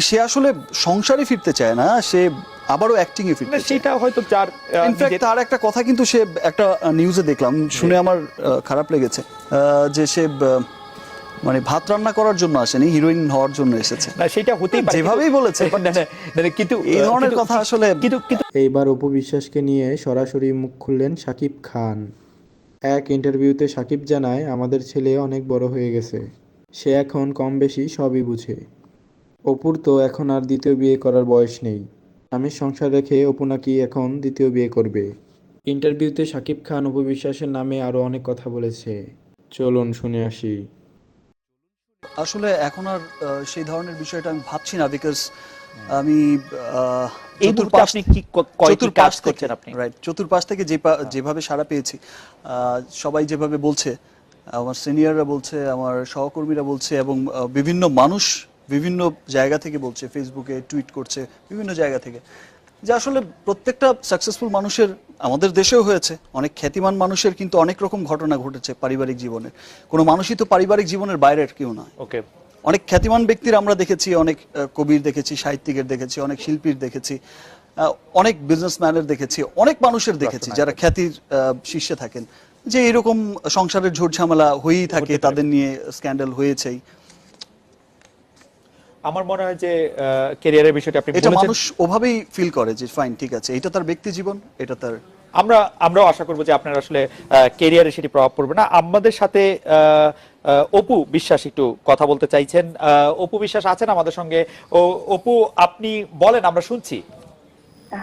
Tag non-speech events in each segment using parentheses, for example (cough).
সে আসলে সংসারে ফিরতে চায় না সে আবারও অ্যাক্টিং এ ফিরতে সেটা হয়তো আহ, ইনফ্যাক্ট তার একটা কথা কিন্তু সে একটা নিউজে দেখলাম শুনে আমার খারাপ লেগেছে যে সে মানে ভাত রান্না করার জন্য আসেনি হিরোইন হওয়ার জন্য এসেছে। না সেটা হতেই পারে। যেভাবেই বলেছে, কিন্তু এই ধরনের কথা আসলে কিন্তু কিন্তু এইবার অপু বিশ্বাসকে নিয়ে সরাসরি মুখ খুললেন সাকিব খান। এক ইন্টারভিউতে সাকিব জানায় আমাদের ছেলে অনেক বড় হয়ে গেছে। সে এখন কম বেশি সবই বুঝে। অপুর তো এখন আর দ্বিতীয় বিয়ে করার বয়স নেই। স্বামীর সংসার রেখে অপু নাকি এখন দ্বিতীয় বিয়ে করবে। ইন্টারভিউতে সাকিব খান অপু বিশ্বাসের নামে আরও অনেক কথা বলেছে। চলুন শুনে আসি। আসলে এখন আর সেই ধরনের বিষয়টা আমি ভাবছি না বিকজ আমি এই আপনি কি কয়টি কাজ করছেন আপনি? রাইট চতুর্পাশ থেকে যে পা- যেভাবে সাড়া পেয়েছি আহ, সবাই যেভাবে বলছে আমার সিনিয়ররা বলছে আমার সহকর্মীরা বলছে এবং বিভিন্ন মানুষ বিভিন্ন জায়গা থেকে বলছে ফেসবুকে টুইট করছে বিভিন্ন জায়গা থেকে। যে আসলে প্রত্যেকটা সাকসেসফুল মানুষের আমাদের দেশেও হয়েছে। অনেক খ্যাতিমান মানুষের কিন্তু অনেক রকম ঘটনা ঘটেছে পারিবারিক জীবনে। কোনো মানুষই তো পারিবারিক জীবনের বাইরের কেউ নয়। ওকে। অনেক খ্যাতিমান ব্যক্তির আমরা দেখেছি অনেক কবির দেখেছি সাহিত্যিকের দেখেছি অনেক শিল্পীর দেখেছি অনেক বিজনেসম্যানের দেখেছি অনেক মানুষের দেখেছি যারা খ্যাতির শীর্ষে থাকেন। যে এরকম সংসারের ঝোট ঝামেলা হয়েই থাকে তাদের নিয়ে স্ক্যান্ডাল হয়েছেই। আমার মনে হয় যে ক্যারিয়ারের বিষয়টা আপনি এটা মানুষ ওভাবেই ফিল করে যে ফাইন ঠিক আছে। এটা তার ব্যক্তি জীবন এটা তার আমরা আমরাও আশা করব যে আপনার আসলে ক্যারিয়ারে সেটি প্রভাব পড়বে না। আমাদের সাথে অপু বিশ্বাস একটু কথা বলতে চাইছেন। আহ, অপু বিশ্বাস আছেন আমাদের সঙ্গে। ও অপু আপনি বলেন আমরা শুনছি।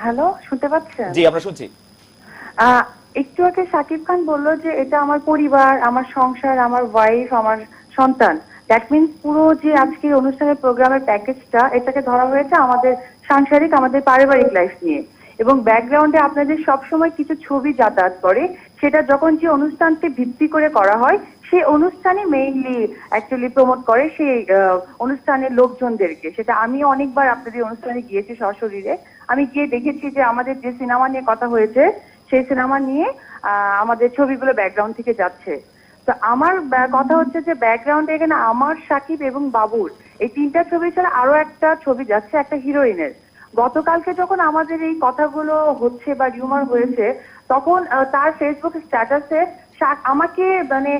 হ্যালো শুনতে পাচ্ছেন? জি আমরা শুনছি। আহ, একটু আগে সাকিব খান বলল যে এটা আমার পরিবার আমার সংসার আমার ওয়াইফ আমার সন্তান। দ্যাট মিনস পুরো যে আজকে অনুষ্ঠানের প্রোগ্রামের প্যাকেজটা এটাকে ধরা হয়েছে আমাদের সাংসারিক, আমাদের পারিবারিক লাইফ নিয়ে। এবং ব্যাকগ্রাউন্ডে আপনাদের সবসময় কিছু ছবি যাতায়াত করে, সেটা যখন যে অনুষ্ঠানকে ভিত্তি করে করা হয় সেই অনুষ্ঠানে মেইনলি অ্যাকচুয়ালি প্রমোট করে সেই অনুষ্ঠানের লোকজনদেরকে। সেটা আমি অনেকবার আপনাদের অনুষ্ঠানে গিয়েছি সশরীরে। আমি গিয়ে দেখেছি যে আমাদের যে সিনেমা নিয়ে কথা হয়েছে, সেই সিনেমা নিয়ে আমাদের ছবিগুলো ব্যাকগ্রাউন্ড থেকে যাচ্ছে। তো আমার কথা হচ্ছে যে ব্যাকগ্রাউন্ডে এখানে আমার, সাকিব এবং বাবুর এই তিনটা ছবি ছাড়া আরও একটা ছবি যাচ্ছে, একটা হিরোইনের গতকালকে যখন আমাদের এই কথাগুলো হচ্ছে বা রিউমার হয়েছে, তখন তার ফেসবুক স্ট্যাটাসে আমাকে মানে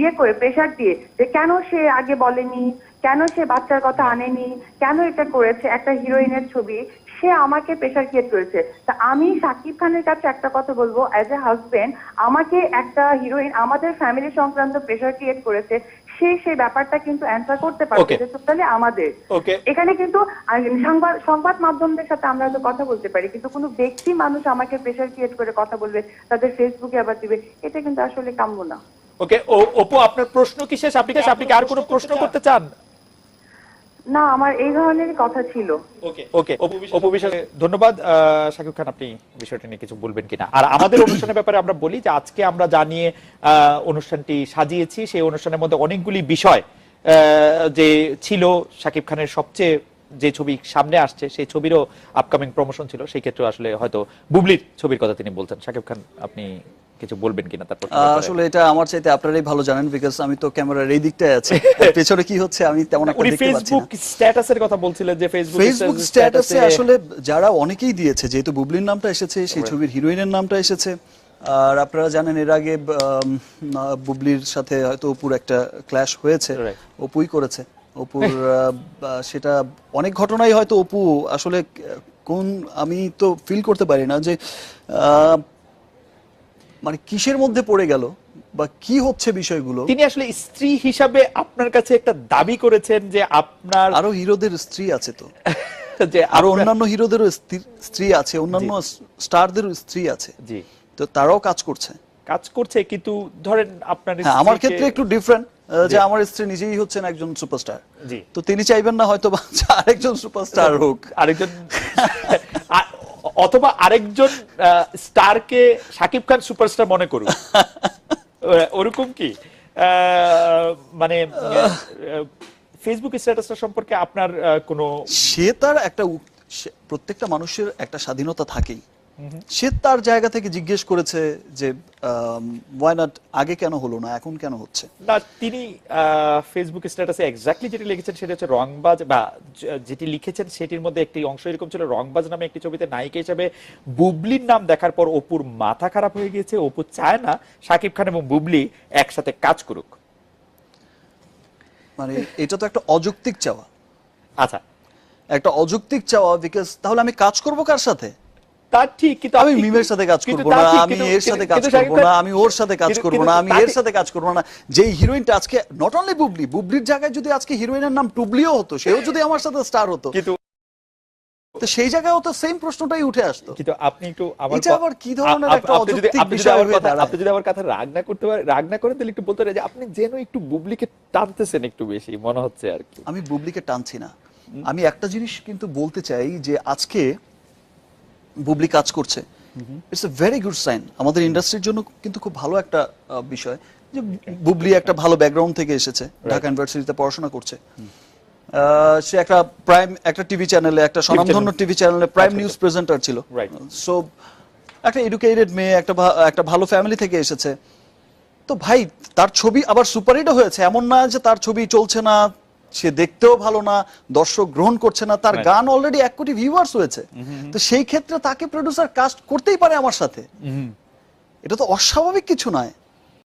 ইয়ে করে প্রেশার দিয়ে যে কেন সে আগে বলেনি? কেন সে বাচ্চার কথা আনেনি? কেন এটা করেছে? একটা হিরোইনের ছবি। সে আমাকে প্রেশার ক্রিয়েট করেছে। তা আমি সাকিব খানের কাছে একটা কথা বলব অ্যাজ এ হাজবেন্ড আমাকে একটা হিরোইন আমাদের ফ্যামিলি সংক্রান্ত প্রেশার ক্রিয়েট করেছে সে সেই ব্যাপারটা কিন্তু অ্যান্সার করতে পারছে. যে টোটালি আমাদের। এখানে কিন্তু সংবাদ সংবাদ মাধ্যমদের সাথে আমরা হয়তো কথা বলতে পারি কিন্তু কোনো ব্যক্তি মানুষ আমাকে প্রেশার ক্রিয়েট করে কথা বলবে তাদের ফেসবুকে আবার দিবে এটা কিন্তু আসলে কাম্য না। ওকে ও অপু আপনার প্রশ্ন কি শেষ? আপনি আপনি কি আর কোনো প্রশ্ন করতে চান? না আমার এই ধরনের কথা ছিল। ওকে ওকে অপু বিষয়ে ধন্যবাদ। শাকিব খান আপনি বিষয়টা নিয়ে কিছু বলবেন কিনা? আর আমাদের (coughs) অনুষ্ঠানের ব্যাপারে আমরা বলি যে আজকে আমরা জানিয়ে আহ, অনুষ্ঠানটি সাজিয়েছি সেই অনুষ্ঠানের মধ্যে অনেকগুলি বিষয় আহ, যে ছিল শাকিব খানের সবচেয়ে যে ছবি সামনে আসছে সেই ছবিরও আপকামিং প্রমোশন ছিল। সেই ক্ষেত্রে আসলে হয়তো বুবলির ছবির কথা তিনি বলছেন। শাকিব খান আপনি কিছু বলবেন কিনা তারপর আসলে এটা আমার চাইতে আপনারাই ভালো জানেন বিকজ আমি তো ক্যামেরার এই দিকটায় আছি। (laughs) পেছনে কি হচ্ছে আমি তেমন একটা দেখতে পাচ্ছি ফেসবুক স্ট্যাটাসের কথা বলছিলেন যে ফেসবুক ফেসবুক স্ট্যাটাসে আসলে যারা অনেকেই দিয়েছে যেহেতু বুবলির নামটা এসেছে সেই ছবির হিরোইনের নামটা এসেছে আর আপনারা জানেন এর আগে আহ, বুবলির সাথে হয়তো অপুর একটা ক্ল্যাশ হয়েছে. অপুই করেছে। অপুর আহ, সেটা অনেক ঘটনাই হয়তো অপু আসলে কোন আমি তো ফিল করতে পারি না যে আহ, মানে কিসের মধ্যে পড়ে গেল বা কি হচ্ছে বিষয়গুলো? তিনি আসলে স্ত্রী হিসাবে আপনার কাছে একটা দাবি করেছেন যে আপনার আরও হিরোদের স্ত্রী আছে তো। (laughs) যে আরও অন্যান্য হিরোদেরও স্ত্রী- আছে অন্যান্য স্টারদেরও স্ত্রী আছে। জি। তো তারাও কাজ করছে। কাজ করছে কিন্তু ধরেন আপনার হ্যাঁ আমার ক্ষেত্রে একটু ডিফারেন্ট যে আমার স্ত্রী নিজেই হচ্ছেন একজন সুপারস্টার জি। তো তিনি চাইবেন না হয়তো (laughs) আরেকজন সুপারস্টার হোক। আরেকজন (laughs) অথবা আরেকজন স্টারকে সাকিব খান সুপারস্টার মনে করুন। (laughs) ওরকম কি? আহ, মানে ফেসবুক স্ট্যাটাসটা সম্পর্কে আপনার কোনো সে তার একটা প্রত্যেকটা মানুষের একটা স্বাধীনতা থাকেই। সে তার জায়গা থেকে জিজ্ঞেস করেছে যে ওয়াই নট আগে কেন হলো না এখন কেন হচ্ছে? না তিনি ফেসবুক স্ট্যাটাসে এক্স্যাক্টলি যেটি লিখেছেন সেটা হচ্ছে রংবাজ বা যেটি লিখেছেন সেটির মধ্যে একটি অংশ এরকম ছিল রংবাজ নামে একটি ছবিতে নায়িকা হিসেবে বুবলির নাম দেখার পর অপুর মাথা খারাপ হয়ে গিয়েছে অপু চায় না শাকিব খান এবং বুবলি একসাথে কাজ করুক। মানে এটা তো একটা অযৌক্তিক চাওয়া। আচ্ছা। একটা অযৌক্তিক চাওয়া বিকজ তাহলে আমি কাজ করব কার সাথে? তা ঠিক কিন্তু আমি মিমের সাথে কাজ করব না আমি এর সাথে কাজ করব না আমি ওর সাথে কাজ করব না আমি এর সাথে কাজ করব না। যেই হিরোইনটা আজকে নট অনলি বুবলি বুবলির জায়গায় যদি আজকে হিরোইনের নাম টুবলিও হতো সেও যদি আমার সাথে স্টার হতো কিন্তু তো সেই তো সেম প্রশ্নটাই উঠে আসতো। কিন্তু আপনি একটু এটা আবার কি ধরনের একটা অযৌক্তিক বিষয় হয়ে দাঁড়ায়? আপনি যদি আমার কথা রাগ না করতে পারেন রাগ না করেন তাহলে একটু বলতে পারেন যে আপনি যেন একটু বুবলিকে টানতেছেন একটু বেশি মনে হচ্ছে আর কি। আমি বুবলিকে টানছি না। আমি একটা জিনিস কিন্তু বলতে চাই যে আজকে বুবলি কাজ করছে। It's a very good sign আমাদের ইন্ডাস্ট্রির জন্য কিন্তু খুব ভালো একটা বিষয় যে বুবলি একটা ভালো ব্যাকগ্রাউন্ড থেকে এসেছে। ঢাকা ইউনিভার্সিটিতে পড়াশোনা করছে। সে একটা প্রাইম একটা টিভি চ্যানেলে একটা স্বনামধন্য টিভি চ্যানেলে প্রাইম নিউজ প্রেজেন্টার ছিল। সো একটা এডুকেটেড মেয়ে একটা একটা ভালো ফ্যামিলি থেকে এসেছে। তো ভাই তার ছবি আবার সুপারহিটও হয়েছে। এমন না যে তার ছবি চলছে না। সে দেখতেও ভালো না দর্শক গ্রহণ করছে না তার গান অলরেডি এক কোটি ভিউয়ার্স হয়েছে। তো সেই ক্ষেত্রে তাকে প্রডিউসার কাস্ট করতেই পারে আমার সাথে। এটা তো অস্বাভাবিক কিছু নয়।